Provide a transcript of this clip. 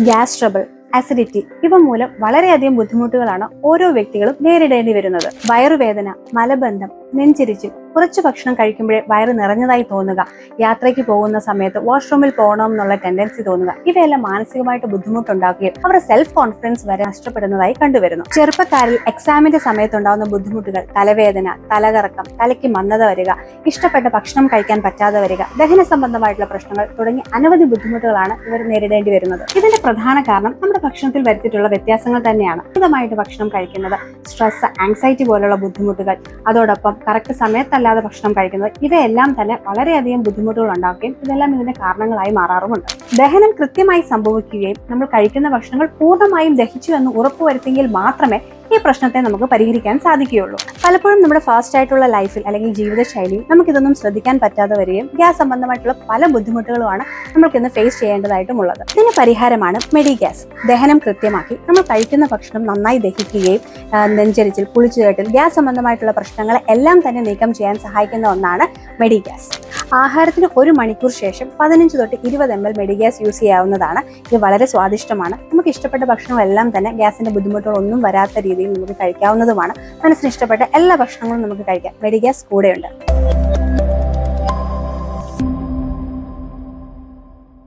Gas trouble acidity ഇവ മൂലം വളരെയധികം ബുദ്ധിമുട്ടുകളാണ് ഓരോ വ്യക്തികളും നേരിടേണ്ടി വരുന്നത്. വയറുവേദന മലബന്ധം നെഞ്ചിരിച്ചിൽ കുറച്ച് ഭക്ഷണം കഴിക്കുമ്പോഴേ വയറ് നിറഞ്ഞതായി തോന്നുക. യാത്രയ്ക്ക് പോകുന്ന സമയത്ത് വാഷ്റൂമിൽ പോകണം എന്നുള്ള ടെൻഡൻസി തോന്നുക. ഇവയെല്ലാം മാനസികമായിട്ട് ബുദ്ധിമുട്ടുണ്ടാക്കുകയും അവരുടെ സെൽഫ് കോൺഫിഡൻസ് വരെ നഷ്ടപ്പെടുന്നതായി കണ്ടുവരുന്നു. ചെറുപ്പക്കാരിൽ എക്സാമിന്റെ സമയത്തുണ്ടാകുന്ന ബുദ്ധിമുട്ടുകൾ തലവേദന തലകറക്കം തലയ്ക്ക് മന്ദത വരിക ഇഷ്ടപ്പെട്ട ഭക്ഷണം കഴിക്കാൻ പറ്റാതെ വരിക ദഹന സംബന്ധമായിട്ടുള്ള പ്രശ്നങ്ങൾ തുടങ്ങി അനവധി ബുദ്ധിമുട്ടുകളാണ് ഇവർ നേരിടേണ്ടി വരുന്നത്. ഇതിന്റെ പ്രധാന കാരണം നമ്മുടെ ഭക്ഷണത്തിൽ വരുത്തിയിട്ടുള്ള വ്യത്യാസങ്ങൾ തന്നെയാണ്. അമിതമായിട്ട് ഭക്ഷണം കഴിക്കുന്നത് സ്ട്രെസ് ആങ്സൈറ്റി പോലുള്ള ബുദ്ധിമുട്ടുകൾ. അതോടൊപ്പം കറക്റ്റ് സമയത്തല്ലാതെ ഭക്ഷണം കഴിക്കുന്നത് ഇവയെല്ലാം തന്നെ വളരെയധികം ബുദ്ധിമുട്ടുകൾ ഉണ്ടാക്കുകയും ഇതെല്ലാം ഇതിന്റെ കാരണങ്ങളായി മാറാറുമുണ്ട്. ദഹനം കൃത്യമായി സംഭവിക്കുകയും നമ്മൾ കഴിക്കുന്ന ഭക്ഷണങ്ങൾ പൂർണമായും ദഹിച്ചു എന്ന് ഉറപ്പുവരുത്തിയെങ്കിൽ മാത്രമേ ഈ പ്രശ്നത്തെ നമുക്ക് പരിഹരിക്കാൻ സാധിക്കുകയുള്ളൂ. പലപ്പോഴും നമ്മുടെ ഫാസ്റ്റ് ആയിട്ടുള്ള ലൈഫിൽ അല്ലെങ്കിൽ ജീവിതശൈലിയിൽ നമുക്കിതൊന്നും ശ്രദ്ധിക്കാൻ പറ്റാതെ വരികയും ഗ്യാസ് സംബന്ധമായിട്ടുള്ള പല ബുദ്ധിമുട്ടുകളുമാണ് നമ്മൾക്ക് ഇന്ന് ഫേസ് ചെയ്യേണ്ടതായിട്ടുമുള്ളത്. ഇതിന് പരിഹാരമാണ് മെഡി ഗ്യാസ് ദഹനം കൃത്യമാക്കി നമ്മൾ കഴിക്കുന്ന ഭക്ഷണം നന്നായി ദഹിക്കുകയും നെഞ്ചരിച്ചിൽ കുളിച്ചുകേട്ടിൽ ഗ്യാസ് സംബന്ധമായിട്ടുള്ള പ്രശ്നങ്ങളെ എല്ലാം തന്നെ നീക്കം ചെയ്യാൻ സഹായിക്കുന്ന ഒന്നാണ് മെഡി ഗ്യാസ് ആഹാരത്തിന് ഒരു മണിക്കൂർ ശേഷം പതിനഞ്ച് തൊട്ട് ഇരുപത് എം എൽ മെഡിഗ്യാസ് യൂസ് ചെയ്യാവുന്നതാണ്. ഇത് വളരെ സ്വാദിഷ്ടമാണ്. നമുക്ക് ഇഷ്ടപ്പെട്ട ഭക്ഷണങ്ങളെല്ലാം തന്നെ ഗ്യാസിന്റെ ബുദ്ധിമുട്ടുകളൊന്നും വരാത്ത രീതിയിൽ നമുക്ക് കഴിക്കാവുന്നതുമാണ്. മനസ്സിന് ഇഷ്ടപ്പെട്ട എല്ലാ ഭക്ഷണങ്ങളും നമുക്ക് കഴിക്കാം. മെഡിഗ്യാസ് കൂടെയുണ്ട്.